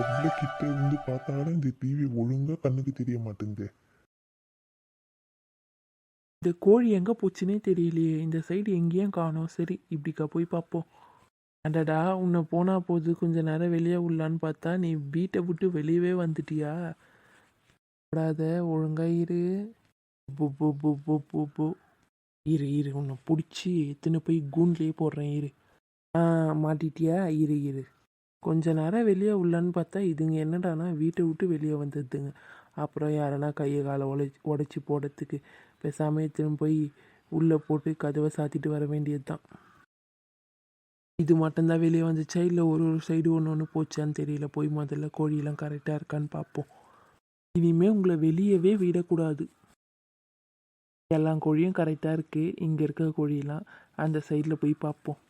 எவ்வளோ கிட்ட இருந்து பார்த்தாலும் இந்த டிவி ஒழுங்கா கண்ணுக்கு தெரிய மாட்டேங்குது. இந்த கோழி எங்கே போச்சுன்னே தெரியலையே. இந்த சைடு எங்கேயும் காணோம். சரி இப்படிக்கா போய் பார்ப்போம். அடடா உன்னை போனா போது கொஞ்ச நேரம் வெளியே உள்ளான்னு பார்த்தா நீ வீட்டை விட்டு வெளியவே வந்துட்டியா? போடாத ஒழுங்காக இரு. பு பு பு இரு இரு உன்னை பிடிச்சி எத்தனை போய் கூண்ட்லேயே போடுறேன் இரு. ஆ மாட்டிட்டியா? இரு இரு. கொஞ்ச நேரம் வெளியே உள்ளன்னு பார்த்தா இதுங்க என்னடானா வீட்டை விட்டு வெளியே வந்துடுதுங்க அப்புறம் யாரனா கையை காலை உடச்சி உடச்சி போடுறதுக்கு பேசாமல் எடுத்துன்னு போய் உள்ளே போட்டு கதவை சாத்திட்டு வர வேண்டியது தான் இது மட்டும்தான் வெளியே வந்துச்சா? இல்லை ஒரு ஒரு சைடு ஒன்று ஒன்று போச்சான்னு தெரியல. போய் முதல்ல கோழியெல்லாம் கரெக்டாக இருக்கான்னு பார்ப்போம். இனிமேல் உங்களை வெளியவே விடக்கூடாது. எல்லா கோழியும் கரெக்டாக இருக்குது இங்கே இருக்க கோழியெல்லாம் அந்த சைடில் போய் பார்ப்போம்.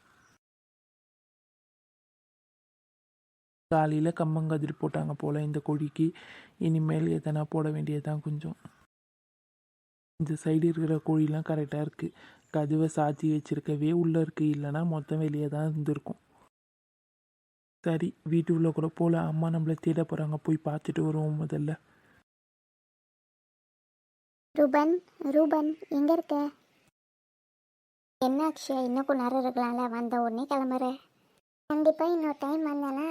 காலையில் கம்பங்கதிர் போட்டாங்க போல் இந்த கொடிக்கு. இனிமேல் எதனா போட வேண்டியதுதான் கொஞ்சம். இந்த சைடு இருக்கிற கோழிலாம் கரெக்டாக இருக்குது கதவை சாத்தி வச்சிருக்கவே உள்ளே இருக்குது இல்லைன்னா மொத்தம் வெளியே தான் இருந்திருக்கும். சரி வீட்டு உள்ள கூட போல அம்மா நம்மளை தேட போகிறாங்க போய் பார்த்துட்டு வருவோம் முதல்ல. ரூபன் ரூபன் எங்கே இருக்க? என்ன அக்ஷயா? இன்னும் கொஞ்ச நேரம் இருக்கலாம்ல. வந்த உடனே கிளம்புற. கண்டிப்பாக இன்னொரு டைம் வந்தேன்னா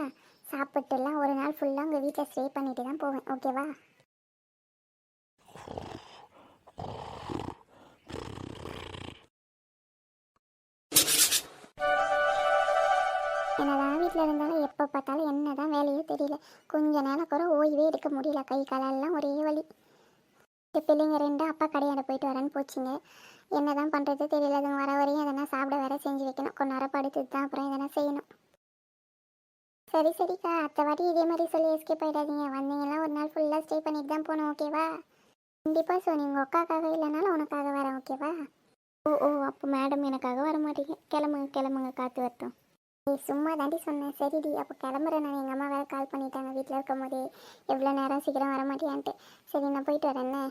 சாப்பிட்டுலாம் ஒரு நாள் ஃபுல்லாக உங்கள் வீட்டில் ஸ்டே பண்ணிட்டு தான் போவேன். ஓகேவா என்னதான் வீட்டில் இருந்தாலும் எப்போ பார்த்தாலும் என்ன தான் வேலையோ தெரியல. கொஞ்ச நேரம் கூட ஓய்வே எடுக்க முடியல. கை காலெல்லாம் ஒரே வழி பிள்ளைங்க ரெண்டு அப்பா கடையாட போயிட்டு வரேன்னு போச்சுங்க. என்ன தான் பண்ணுறது தெரியல. அதுங்க வர வரையும் எதனா சாப்பிட வேற செஞ்சு வைக்கணும். கொஞ்ச நேரம் படுத்துட்டு தான் அப்புறம் எதனா செய்யணும். சரி சரிக்கா. அத்தை வாட்டி இதே மாதிரி சொல்லி எஸ்கேப் ஆகிடாதீங்க வந்தீங்கன்னா ஒரு நாள் ஃபுல்லாக ஸ்டே பண்ணிட்டு தான் போகணும் ஓகேவா கண்டிப்பாக ஸோ நீங்கள் அக்காக்காக இல்லைனாலும் உனக்காக வரேன் ஓகேவா ஓ ஓ அப்போ மேடம் எனக்காக வர மாட்டீங்க. கிளம்புங்க கிளம்புங்க காற்று வரட்டும். நீ சும்மா தாண்டி சொன்னேன். சரிடி அப்போ கிளம்புறேன் நான். எங்கள் அம்மா வேறு கால் பண்ணிட்டாங்க வீட்டில் இருக்கும் போதே. எவ்வளோ நேரம் சீக்கிரம் வர மாட்டியான்ட்டு. சரி நான் போயிட்டு வரேன்னே?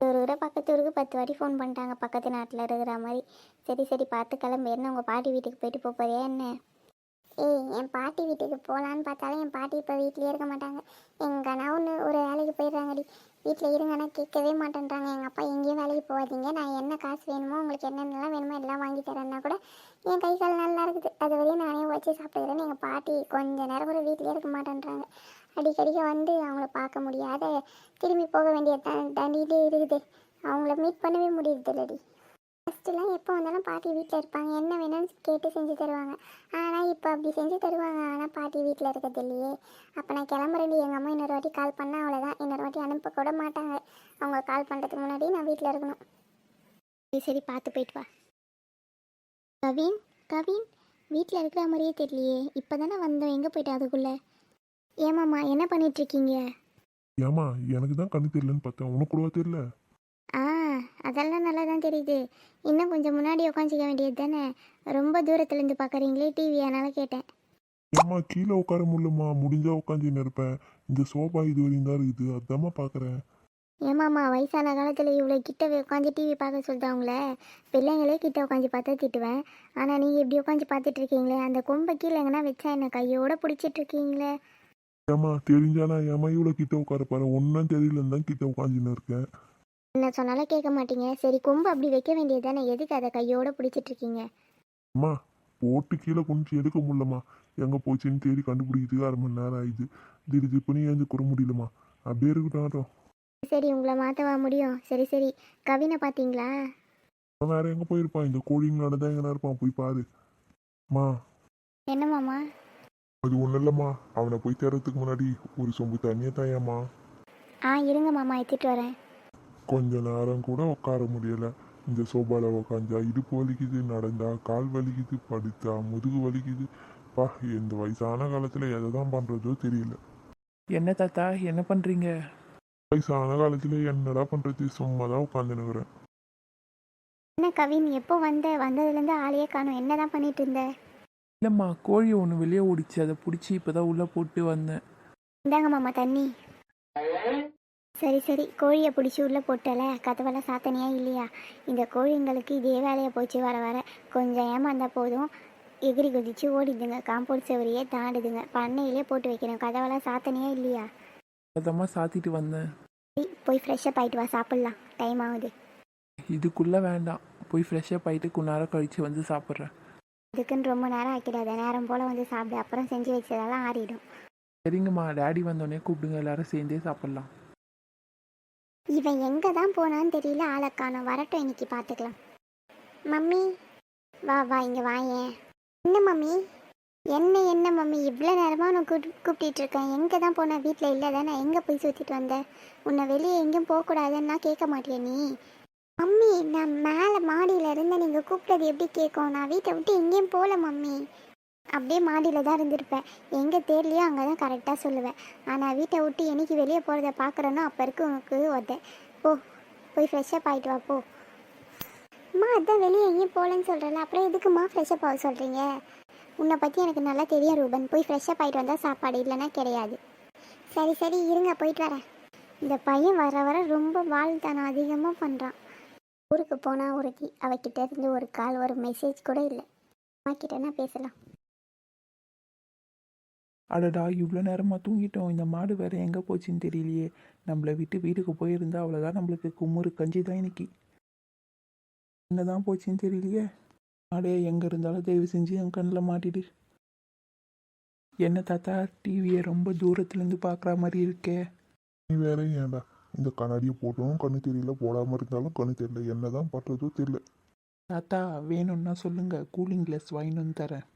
ஒரு ஊரை பக்கத்து ஊருக்கு பத்து வாட்டி ஃபோன் பண்ணிட்டாங்க. பக்கத்து நாட்டில் இருக்கிற மாதிரி. சரி சரி பார்த்து கிளம்பு. என்ன உங்கள் பாட்டி வீட்டுக்கு போயிட்டு போக போறியா என்ன? ஏய் என் பாட்டி வீட்டுக்கு போகலான்னு பார்த்தாலும் என் பாட்டி இப்போ வீட்லேயே இருக்க மாட்டாங்க. எங்கன்னா ஒன்று ஒரு வேலைக்கு போயிடுறாங்கடி. வீட்டில் இருங்கன்னா கேட்கவே மாட்டேன்றாங்க. எங்கள் அப்பா எங்கேயும் வேலைக்கு போகாதீங்க. நான் என்ன காசு வேணுமோ உங்களுக்கு என்னென்னலாம் வேணுமோ எல்லாம் வாங்கி தரேன்னா கூட என் கை கால் நல்லா இருக்குது. அது வரையும் நானே வச்சு சாப்பிட்டுக்கிறேன்னு எங்கள் பாட்டி கொஞ்ச நேரம் கூட வீட்டிலே இருக்க மாட்டேன்றாங்க. அடிக்கடிக்க வந்து அவங்கள பார்க்க முடியாத திரும்பி போக வேண்டிய த தண்டிகிட்டே இருக்குது. அவங்கள மீட் பண்ணவே முடியுது இல்லடி ஃபஸ்ட்டுலாம் எப்போ வந்தாலும் பாட்டி வீட்டில் இருப்பாங்க. என்ன வேணும்னு கேட்டு செஞ்சு தருவாங்க. ஆனால் இப்போ அப்படி செஞ்சு தருவாங்க. ஆனால் பாட்டி வீட்டில் இருக்கிறது இல்லையே. அப்போ நான் கிளம்புறேன்டி. எங்கள் அம்மா இன்னொரு வாட்டி கால் பண்ணால் அவ்வளோதான் இன்னொரு வாட்டி அனுப்ப கூட மாட்டாங்க. அவங்க கால் பண்ணுறதுக்கு முன்னாடி நான் வீட்டில் இருக்கணும். சரி சரி பார்த்து போயிட்டு வா. கவின் கவின் வீட்டில் இருக்கிற மாதிரியே தெரியலையே. இப்போ தானே வந்தோம். எங்கே போயிட்டு அதுக்குள்ளே? ஏமாம்மா என்ன பண்ணிட்டு இருக்கீங்க? ஏமா எனக்கு தான் கண்ணு தெரியலன்னு பார்த்தேன். உனக்கு கூடவா தெரியல? ஆ அதெல்லாம் நல்லா தான் தெரியுது. இன்னும் கொஞ்சம் முன்னாடி உட்காந்துக்க வேண்டியது தானே? ரொம்ப தூரத்துலேருந்து பார்க்குறீங்களே டிவி அதனால் கேட்டேன். ஏம்மா கீழே உட்கார முடியலம்மா. முடிஞ்சா உட்காந்துன்னு இருப்பேன் இந்த சோஃபா இது வரையும் தான் இருக்குது. அதாம்மா பார்க்குறேன் ஏமாம்மா வயசான காலத்தில் இவ்வளோ கிட்ட உட்காந்து டிவி பார்க்க சொல்லிட்டு அவங்கள பிள்ளைங்களே கிட்ட உட்காந்து பார்த்தா திட்டுவேன். ஆனால் நீங்கள் இப்படி உட்காந்து பார்த்துட்டு இருக்கீங்களே அந்த கொம்பை கீழே எங்கன்னா வச்சா என்ன கையோட பிடிச்சிட்டு இருக்கீங்களே? ஏம்மா தெரிஞ்சானா ஏம்மா இவ்வளோ கிட்ட உட்கார பாரு ஒன்றும் தெரியலன்னு தான் கிட்ட உட்காந்துன்னு இருக்கேன். என்ன சொன்னாலும் கேட்க மாட்டீங்க. சரி கொம்பு அப்படி வைக்க வேண்டியது தானே எதுக்கு அதை கையோட பிடிச்சிட்டு இருக்கீங்க அம்மா போட்டு கீழே கொண்டு எடுக்க முடியலம்மா. எங்கே போச்சுன்னு தேடி கண்டுபிடிக்கிறதுக்கு அரை மணி நேரம் ஆயிடுது. திடீர் திருப்பி எழுந்து கூட முடியலம்மா? அப்படியே இருக்கட்டும் சரி உங்களை மாற்றவா முடியும். சரி சரி. கவினை பார்த்தீங்களா? அவன் வேற எங்கே போயிருப்பான்? இந்த கோழிங்களோட தான் எங்கன்னா இருப்பான். போய் பாரு. அம்மா என்னம்மாம்மா அது ஒன்றும் இல்லைம்மா. அவனை போய் தேடுறதுக்கு முன்னாடி ஒரு சொம்பு தண்ணியை தாயம்மா ஆ இருங்க மாமா எடுத்துகிட்டு வரேன். கொஞ்ச நேரம் கூட உட்கார முடியல. இந்த சோபால உக்காந்தா இடுப்பு வலிக்குது நடந்தா கால் வலிக்குது படுத்தா முதுகு வலிக்குது. பா இந்த வயசான காலத்துல எதை தான் பண்றதோ தெரியல. என்ன தாத்தா என்ன பண்ணுறீங்க வயசான காலத்துல என்னடா பண்றது? சும்மா தான் உட்காந்துனுக்குறேன் என்ன கவின் எப்போ வந்த? வந்ததுலேருந்து ஆளையே காணும். என்ன தான் பண்ணிட்டு இருந்த? இல்லைம்மா கோழி ஒன்று வெளியே ஓடிச்சு. அதை பிடிச்சி இப்போ தான் உள்ளே போட்டு வந்தேன். இந்தாங்க மாமா தண்ணி. சரி சரி. கோழியை பிடிச்சி உள்ளே போட்டல. கதவெல்லாம் சாத்தனியா இல்லையா? இந்த கோழிங்களுக்கு இதே வேலையை போச்சு வர வர. கொஞ்சம் ஏமாந்தா போதும். எகிரி குதிச்சு ஓடிதுங்க காம்பவுண்ட் செவரையே தாண்டுதுங்க. பண்ணையிலே போட்டு வைக்கிறேன். கதவெல்லாம் சாத்தனையே இல்லையா? அதமாக சாத்திட்டு வந்தேன். போய் போய் ஃப்ரெஷ்ஷப் ஆகிட்டு வா. சாப்பிட்லாம். டைம் ஆகுது. இதுக்குள்ளே வேண்டாம். போய் ஃப்ரெஷ்ஷப் ஆகிட்டு கொஞ்ச நேரம் கழித்து வந்து சாப்பிட்றேன். இதுக்குன்னு ரொம்ப நேரம் ஆக்கிடாத. நேரம் போல் வந்து சாப்பிடு. அப்புறம் செஞ்சு வச்சதெல்லாம் ஆறிடும். சரிங்கம்மா. டேடி வந்தோடனே கூப்பிடுங்க. எல்லாரும் சேர்ந்தே சாப்பிட்லாம். இவன் எங்கே தான் போனான்னு தெரியல ஆளை காணும் வரட்டும் இன்னைக்கு பார்த்துக்கலாம் மம்மி வா வா இங்கே வாயேன் என்ன மம்மி? என்ன என்ன மம்மி? இவ்வளோ நேரமாக உன்னை கூப் கூப்பிட்டுட்டு இருக்கேன். எங்கே தான் போன? வீட்டில் இல்லை தானே? எங்கே போய் சுற்றிட்டு வந்தேன் உன்னை வெளியே எங்கேயும் போகக்கூடாதுன்னா கேட்க மாட்டியா நீ? மம்மி நான் மேலே மாடியில் இருந்தேன். நீங்கள் கூப்பிட்டது எப்படி கேட்கும்? நான் வீட்டை விட்டு எங்கேயும் போகல மம்மி. அப்படியே மாடியில் தான் இருந்திருப்பேன். எங்கே தேர்லையோ அங்கே தான் கரெக்டாக சொல்லுவேன். ஆனால் வீட்டை விட்டு என்னைக்கு வெளியே போகிறத பார்க்குறேனோ அப்போ இருக்கு உனக்கு ஒருத்தன் போ போய் ஃப்ரெஷ்ஷப் ஆகிட்டு வா போ. அம்மா அதான் வெளியே எங்கேயும் போகலன்னு சொல்கிறல அப்புறம் எதுக்குமா ஃப்ரெஷ்ஷப் ஆக சொல்கிறீங்க உன்னை பற்றி எனக்கு நல்லா தெரியும் ரூபன். போய் ஃப்ரெஷ்ஷப் ஆகிட்டு வந்தால் சாப்பாடு இல்லைன்னா கிடையாது. சரி சரி இருங்க போயிட்டு வரேன். இந்த பையன் வர வர ரொம்ப வாழ்த்தனம் அதிகமாக பண்ணுறான் ஊருக்கு போனால் ஒருத்தி அவகிட்ட இருந்து ஒரு கால் ஒரு மெசேஜ் கூட இல்லை. அம்மா கிட்டனா பேசலாம். அடடா இவ்வளோ நேரமாக தூங்கிட்டோம். இந்த மாடு வேறு எங்கே போச்சுன்னு தெரியலையே. நம்மளை விட்டு வீட்டுக்கு போயிருந்தா அவ்வளோதான் நம்மளுக்கு கும்முறு கஞ்சி தான் இன்னைக்கு. எங்கே தான் போச்சுன்னு தெரியலையே. மாடே எங்கே இருந்தாலும் தயவு செஞ்சு என் கண்ணில் மாட்டிடு. என்ன தாத்தா டிவியை ரொம்ப தூரத்துலேருந்து பார்க்குற மாதிரி இருக்கே. நீ வேற ஏன்டா இந்த கண்ணாடியை போட்டோம் கண்ணு தெரியல போடாமல் இருந்தாலும் கண்ணு தெரியல. என்னதான் பண்றதோ தெரியல. தாத்தா வேணும்னா சொல்லுங்கள் கூலிங் கிளாஸ் வாங்கிட்டு வந்து தரேன்.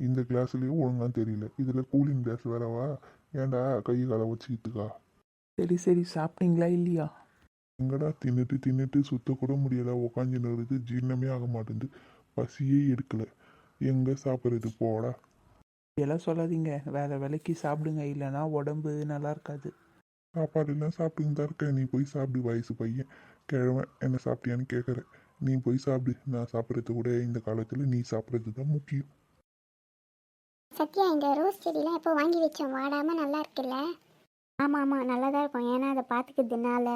இந்த கிளாஸ்லயே ஒழுங்கா தெரியல. இதுல கூலிங் கிளாஸ் வேறவா? ஏன்டா கை காலை வச்சுக்கிட்டுக்கா சரி சரி சாப்பிட்டீங்களா இல்லையா? எங்கடா தின்னுட்டு தின்னுட்டு சுத்த கூட முடியல. உக்காந்து நிறுத்து ஜீரணமே ஆக மாட்டேங்குது. பசியே எடுக்கல. எங்க சாப்பிட்றது? போடா. இதெல்லாம் சொல்லாதீங்க. வேறு விலைக்கு சாப்பிடுங்க. இல்லைன்னா உடம்பு நல்லா இருக்காது. சாப்பாடு எல்லாம் சாப்பிட்டுன்னு தான் இருக்கேன். நீ போய் சாப்பிடு வயசு பையன். கிழவன் என்ன சாப்பிட்டியான்னு கேட்குற நீ போய் சாப்பிடு. நான் சாப்பிட்றது கூட இந்த காலத்தில் நீ சாப்பிட்றது தான் முக்கியம். சத்யா இந்த ரோஸ் செடிலாம் எப்போ வாங்கி வச்சோம்? வாடாம நல்லா இருக்குல்ல? ஆமாம் ஆமாம் நல்லா தான் இருக்கும். ஏன்னா அதை பார்த்துக்கிறதுனால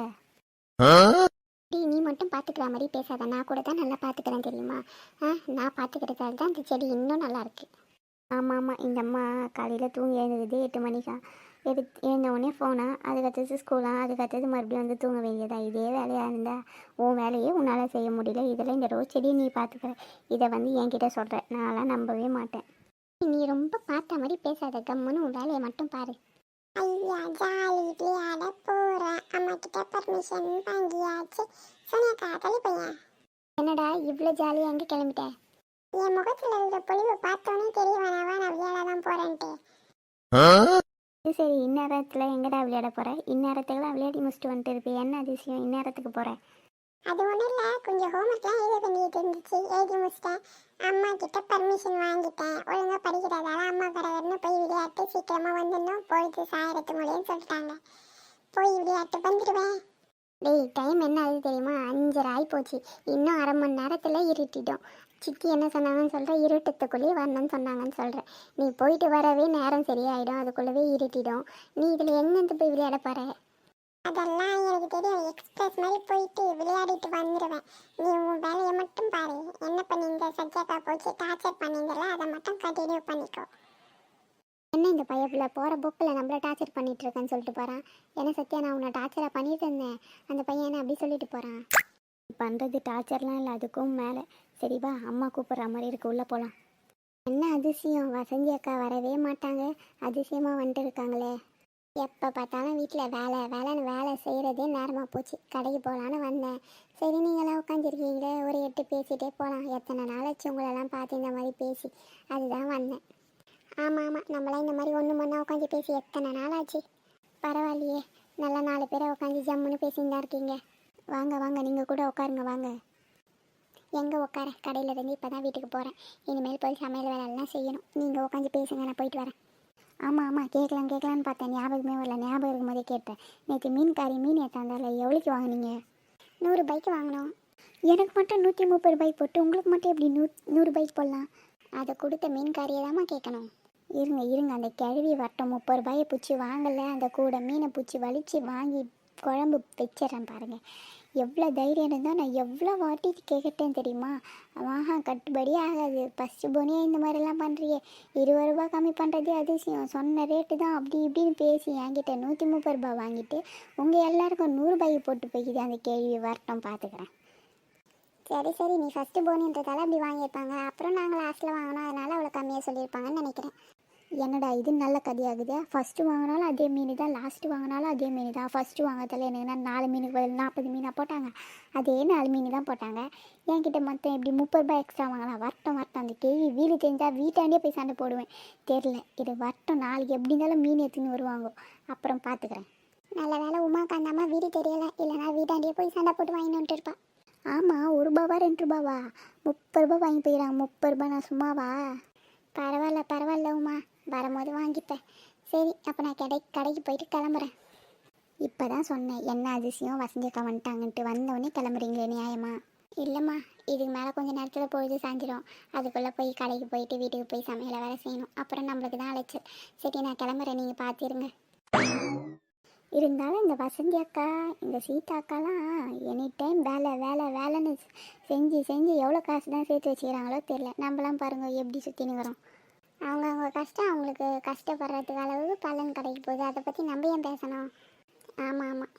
நீ மட்டும் பார்த்துக்கிற மாதிரி பேசாத. நான் கூட தான் நல்லா பார்த்துக்கிறேன் தெரியுமா? ஆ நான் பார்த்துக்கிறதால தான் இந்த செடி இன்னும் நல்லா இருக்கு. ஆமாம் ஆமாம் இந்த அம்மா காலையில் தூங்கி எழுந்தது எட்டு மணிக்கா. எது எழுந்த உடனே ஃபோனா அதுக்கு அடுத்தது ஸ்கூலா அதுக்கு அடுத்தது மறுபடியும் வந்து தூங்க வேண்டியதா? இதே வேலையாக இருந்தா உன் வேலையே உன்னால் செய்ய முடியல. இதில் இந்த ரோஸ் செடியை நீ பார்த்துக்கிற இதை வந்து என்கிட்ட சொல்கிற நான்லாம் நம்பவே மாட்டேன். நீ ரொம்ப பார்த்த மாதிரி பேசாத கம்முன்னு உன் வேலையை மட்டும் பாரு. ஐயா ஜாலி விளையாட போறேன் அம்மா கிட்ட பர்மிஷன் வாங்கியாச்சு. சொன்னாக்கா தள்ளி பையன் என்னடா இவ்வளோ ஜாலியாக எங்கே கிளம்பிட்ட? என் முகத்தில் இருந்த பொலிவு பார்த்தோன்னே தெரிய வேணாவா நான் விளையாட தான் போறேன்ட்டு சரி, இந்நேரத்தில் எங்கடா விளையாட போற? இந்நேரத்துக்குலாம் விளையாடி முடிச்சுட்டு வந்துட்டு இருப்பேன் என்ன அதிசயம்? இந்நேரத்துக்கு போற? அது ஒன்றும் இல்லை கொஞ்சம் ஹோம்ஒர்க்லாம் எழுத வேண்டியது இருந்துச்சு. எழுதி முடிச்சிட்டேன். அம்மா கிட்ட பர்மிஷன் வாங்கிட்டேன். ஒழுங்கா படிக்கிறதால அம்மா கடகர்னு போய் விளையாட்டு சீக்கிரமாக வந்துடணும். பொழுது சாயறத்து முடியும்னு சொல்லிட்டாங்க. போய் விளையாட்டு வந்துடுவேன். டேய் டைம் என்ன ஆகுது தெரியுமா? அஞ்சரை ஆகி போச்சு இன்னும் அரை மணி நேரத்தில் இருட்டிட்டோம். சித்தி என்ன சொன்னாங்கன்னு சொல்கிறேன் இருட்டத்துக்குள்ளேயே வரணும்னு சொன்னாங்கன்னு சொல்கிறேன் நீ போயிட்டு வரவே நேரம் சரியாயிடும். அதுக்குள்ளவே இருட்டிடும் நீ இதில் எங்கேருந்து போய் விளையாட போகிற அதெல்லாம் எனக்கு தெரியும். எக்ஸ்பிரஸ் மாதிரி போயிட்டு விளையாடிட்டு வந்துடுவேன் நீ உன் வேலையை மட்டும் பாரு. என்ன பண்ணிங்க சத்யாக்கா போச்சு. டார்ச்சர் பண்ணிங்கல்ல அதை மட்டும் கண்டினியூ பண்ணிக்கோ. என்ன இந்த பையப்பில் போகிற புக்கில் நம்மள டார்ச்சர் பண்ணிட்டு இருக்கேன்னு சொல்லிட்டு போகிறான் என்ன சத்யா நான் உன்னை டார்ச்சராக பண்ணிட்டு இருந்தேன். அந்த பையன் என்ன அப்படி சொல்லிட்டு போகிறான் பண்ணுறது டார்ச்சர்லாம் இல்லை. அதுக்கும் மேலே. சரி வா அம்மா கூப்பிட்ற மாதிரி இருக்கு. உள்ளே போகலாம் என்ன அதிசயம்? வசந்தி அக்கா வரவே மாட்டாங்க. அதிசயமாக வந்துட்டு இருக்காங்களே. எப்போ பார்த்தாலும் வீட்டில் வேலை வேலைன்னு வேலை செய்கிறதே நேரமாக போச்சு. கடைக்கு போகலான்னு வந்தேன். சரி நீங்களாம் உட்காந்துருக்கீங்களே ஒரு எட்டு பேசிகிட்டே போகலாம் எத்தனை நாள் ஆச்சு உங்களெல்லாம் பார்த்து இந்த மாதிரி பேசி? அதுதான் வந்தேன். ஆமாம் ஆமாம் நம்மளாம் இந்த மாதிரி ஒன்று ஒன்றா உட்காந்து பேசி எத்தனை நாள் ஆச்சு? பரவாயில்லையே. நல்லா நாலு பேரை உட்காந்து ஜம்முன்னு பேசிட்டு தான் இருக்கீங்க. வாங்க வாங்க. நீங்கள் கூட உட்காருங்க வாங்க. எங்கே உட்கார? கடையில் இருந்து இப்போ தான் வீட்டுக்கு போகிறேன் இனிமேல் போய் சமையல் வேலையெல்லாம் செய்யணும். நீங்கள் உட்காந்து பேசுங்க நான் போயிட்டு வரேன். ஆமாம் ஆமாம் கேட்கலாம் கேட்கலான்னு பார்த்தேன். ஞாபகமே வரல. ஞாபகம் இருக்கும்போதே கேட்டேன். நேற்று மீன்காரி மீன் ஏற்றாந்தால எவ்வளோக்கு வாங்குனீங்க? நூறு பைக் வாங்கினோம். எனக்கு மட்டும் நூற்றி முப்பது பைக் போட்டு உங்களுக்கு மட்டும் எப்படி நூ நூறு பைக் போடலாம்? அதை கொடுத்த மீன்காரியை தாம்மா கேட்கணும். இருங்க இருங்க. அந்த கிழவி வட்டம் முப்பது ரூபாயை பிடிச்சி வாங்கலை. அந்த கூட மீனை பிடிச்சி வலிச்சு வாங்கி குழம்பு வச்சிடுறேன் பாருங்கள் எவ்வளோ தைரியம் இருந்தால் நான் எவ்வளோ வாட்டி கேட்கட்டேன் தெரியுமா? ஆஹா கட்டுப்படி ஆகாது. ஃபஸ்ட்டு போனே இந்த மாதிரிலாம் பண்ணுறியே இருபது ரூபா கம்மி பண்ணுறது அதிசயம். சொன்ன ரேட்டு தான் அப்படி இப்படின்னு பேசி என்கிட்ட நூற்றி முப்பது ரூபா வாங்கிட்டு உங்கள் எல்லாருக்கும் நூறுபாய்க்கு போட்டு போய்க்குது அந்த கேள்வி வரட்டும் பார்த்துக்கிறேன் சரி சரி. நீ ஃபஸ்ட்டு போனின்றதால அப்படி வாங்கியிருப்பாங்க. அப்புறம் நாங்கள் லாஸ்ட்டில் வாங்கினோம். அதனால் அவ்வளோ கம்மியாக சொல்லியிருப்பாங்கன்னு நினைக்கிறேன். என்னடா இது நல்ல கதையாகுது? ஃபஸ்ட்டு வாங்கினாலும் அதே மீன் தான் லாஸ்ட்டு வாங்கினாலும் அதே மீன் தான் ஃபஸ்ட்டு வாங்கத்தில் என்னென்னா நாலு மீனுக்கு பதில் நாற்பது மீனாக போட்டாங்க. அதே நாலு மீன் தான் போட்டாங்க. என்கிட்ட மொத்தம் எப்படி முப்பது ரூபாய் எக்ஸ்ட்ரா வாங்கலாம்? வரட்டம் வரட்டம் அந்த கேள்வி வீடு தெரிஞ்சால் வீட்டாண்டே போய் சண்டை போடுவேன். தெரில இது வரட்டம் நாளைக்கு எப்படி இருந்தாலும் மீன் எடுத்துன்னு வருவாங்க. அப்புறம் பார்த்துக்கிறேன் நல்ல வேலை உமாக்கு அந்த அம்மா வீடு தெரியலை. இல்லைனா வீட்டாண்டே போய் சண்டை போட்டு வாங்கிட்டு இருப்பான் ஆமாம் ஒரு ரூபாவா ரெண்டு ரூபாவா? முப்பது ரூபா வாங்கி போயிடறாங்க. முப்பது ரூபா நான் சும்மாவா? பரவாயில்ல பரவாயில்ல உமா. வரும்போது வாங்கிப்பேன் சரி அப்போ நான் கடை கடைக்கு போயிட்டு கிளம்புறேன். இப்போ தான் சொன்னேன் என்ன அதிசயம் வசந்தி அக்கா வந்துட்டாங்கன்ட்டு. வந்தவொடனே கிளம்புறீங்களே நியாயமா? இல்லைம்மா இதுக்கு மேலே கொஞ்சம் நேரத்தில் பொழுது சாஞ்சிடும் அதுக்குள்ளே போய் கடைக்கு போயிட்டு வீட்டுக்கு போய் சமையலை வேலை செய்யணும். அப்புறம் நம்மளுக்கு தான் அலைச்சல். சரி நான் கிளம்புறேன் நீங்கள் பார்த்துருங்க இருந்தாலும் இந்த வசந்தி அக்கா இந்த சீதா அக்காலாம் எனி டைம் வேலை வேலை வேலைன்னு செஞ்சு செஞ்சு எவ்வளோ காசு தான் சேர்த்து வச்சுக்கிறாங்களோ தெரில நம்மளாம் பாருங்கள் எப்படி சுற்றின்னு அவங்கவுங்க அவங்க அவங்க கஷ்டம் அவங்களுக்கு கஷ்டப்படுறதுக்கு அளவுக்கு பலன் கிடைக்க போகுது. அதை பற்றி நம்ம ஏன் பேசணும்? ஆமாம் ஆமாம்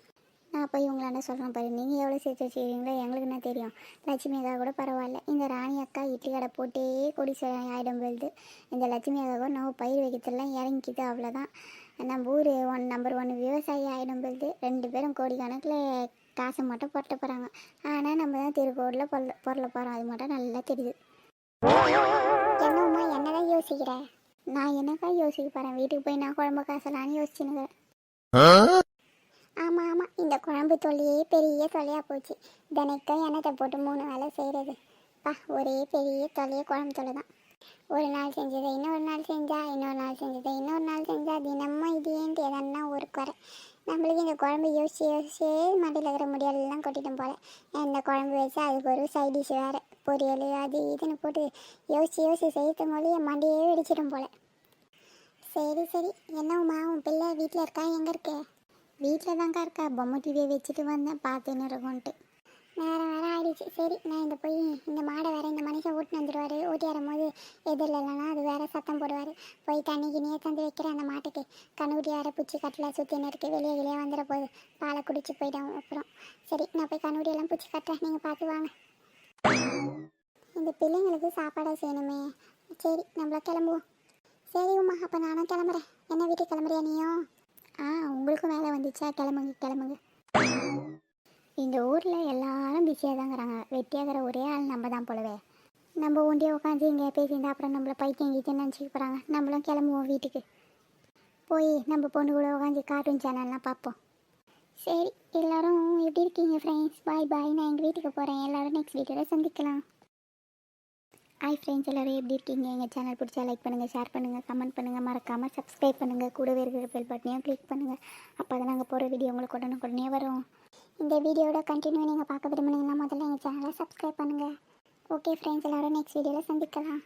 நான் போய் உங்களாண்ட சொல்கிறேன் பாரு. நீங்கள் எவ்வளோ சேர்த்து வச்சுக்கிறீங்களோ எங்களுக்கு என்ன தெரியும். லட்சுமி அக்கா கூட பரவாயில்ல. இந்த ராணி அக்கா இட்லி கடை போட்டே கொடிசரம் ஆகிடும் பொழுது இந்த லட்சுமி அக்கா கூட நம்ம பயிர் வைக்கிறதுலாம் இறங்கிக்குது அவ்வளோதான் நம்ம ஊர் ஒன் நம்பர் ஒன் விவசாயி ஆகிடும் பொழுது ரெண்டு பேரும் கோடிக்கணக்கில் காசை மட்டும் புரட்ட போகிறாங்க ஆனால் நம்ம தான் திருக்கோடில் பொருள் பொருளை போகிறோம் அது மட்டும் நல்லா தெரியுது. என்னதான் யோசிக்கிற? நான் என்னக்கா யோசிக்க போகிறேன் வீட்டுக்கு போய் நான் குழம்பு காசலான்னு யோசிச்சுனுங்க ஆமாம் ஆமாம் இந்த குழம்பு தொல்லையே பெரிய தொல்லையாக போச்சு. தினைக்கும் எண்ணத்தை போட்டு மூணு வேலை செய்கிறது பா ஒரே பெரிய தொல்லையே குழம்பு தொல்லை தான். ஒரு நாள் செஞ்சதை இன்னொரு நாள் செஞ்சா இன்னொரு நாள் செஞ்சதை இன்னொரு நாள் செஞ்சா தினமும் இது ஏன்ட்டு எதன்னா ஒரு குறை. நம்மளுக்கு இந்த குழம்பு யோசிச்சு யோசிச்சு மண்டியில் இருக்கிற முடியெல்லாம் கொட்டிட்டோம் போல. இந்த குழம்பு வச்சு அதுக்கு ஒரு சைடிஷ் வேறு. பொரியல் அது இதுன்னு போட்டு யோசிச்சு யோசிச்சு செய்த மொழியை மண்டியே வெடிச்சிடும் போல. சரி சரி. என்னம்மா உன் பிள்ளை வீட்டில் இருக்கா? எங்கே இருக்க? வீட்டில் தான்க்கா இருக்கா. பொம்மை டிவியை வச்சுட்டு வந்தேன். பார்த்துன்னு இருக்கும்ன்ட்டு நேரம் வேற ஆயிடுச்சு. சரி நான் இந்த போய் இந்த மாடை வேற இந்த மனுஷன் ஓட்டுன்னு வந்துடுவார் ஓட்டி வரும்போது எதிரில் இல்லைன்னா அது வேற சத்தம் போடுவார். போய் தண்ணி கிணியே தந்து வைக்கிறேன் அந்த மாட்டுக்கு. கண்ணுக்குட்டி வேற பூச்சி கட்டில் சுற்றின்னு இருக்கு வெளியே வெளியே வந்துட போகுது பாலை குடிச்சு போயிடும் அப்புறம். சரி நான் போய் கண்ணுக்குட்டியெல்லாம் பூச்சி கட்டுறேன். நீங்கள் பார்த்து வாங்க. இந்த பிள்ளைங்களுக்கு சாப்பாடாக செய்யணுமே. சரி நம்மள கிளம்புவோம். சரி உமா அப்போ நானும் கிளம்புறேன். என்ன வீட்டுக்கு கிளம்புறியா நீயும் ஆ உங்களுக்கும் வேலை வந்துச்சா? கிளம்புங்க கிளம்புங்க. இந்த ஊரில் எல்லாரும் பிஸியாக தாங்கிறாங்க. வெட்டியாகிற ஒரே ஆள் நம்ம தான் போலவே. நம்ம ஒண்டியே உட்காந்து இங்கே பேசியிருந்தா அப்புறம் நம்மளை பைத்தியம் கீத்தியம் நினச்சிக்க போகிறாங்க நம்மளும் கிளம்புவோம் வீட்டுக்கு. போய் நம்ம பொண்ணு கூட உட்காந்து கார்ட்டூன் சேனல்லாம் பார்ப்போம். சரி எல்லாரும் எப்படி இருக்கீங்க ஃப்ரெண்ட்ஸ் பாய் பாய் நான் எங்கள் வீட்டுக்கு போகிறேன் எல்லாரும் நெக்ஸ்ட் வீடியோவில் சந்திக்கலாம். ஹாய் ஃப்ரெண்ட்ஸ் எல்லோரும் எப்படி இருக்கீங்க? எங்கள் சேனல் பிடிச்சா லைக் பண்ணுங்கள் ஷேர் பண்ணுங்கள் கமெண்ட் பண்ணுங்கள் மறக்காமல் சப்ஸ்கிரைப் பண்ணுங்கள் கூடவே இருக்கிற பெல் பட்டனையும் கிளிக் பண்ணுங்கள் அப்போ தான் நாங்கள் போகிற வீடியோ உங்களுக்கு உடனே உடனே வரும். இந்த வீடியோட கண்டினியூ நீங்கள் பார்க்க விரும்புனீங்கன்னா முதல்ல எங்கள் சேனலை சப்ஸ்கிரைப் பண்ணுங்கள் ஓகே ஃப்ரெண்ட்ஸ் எல்லோரும் நெக்ஸ்ட் வீடியோவில் சந்திக்கலாம்.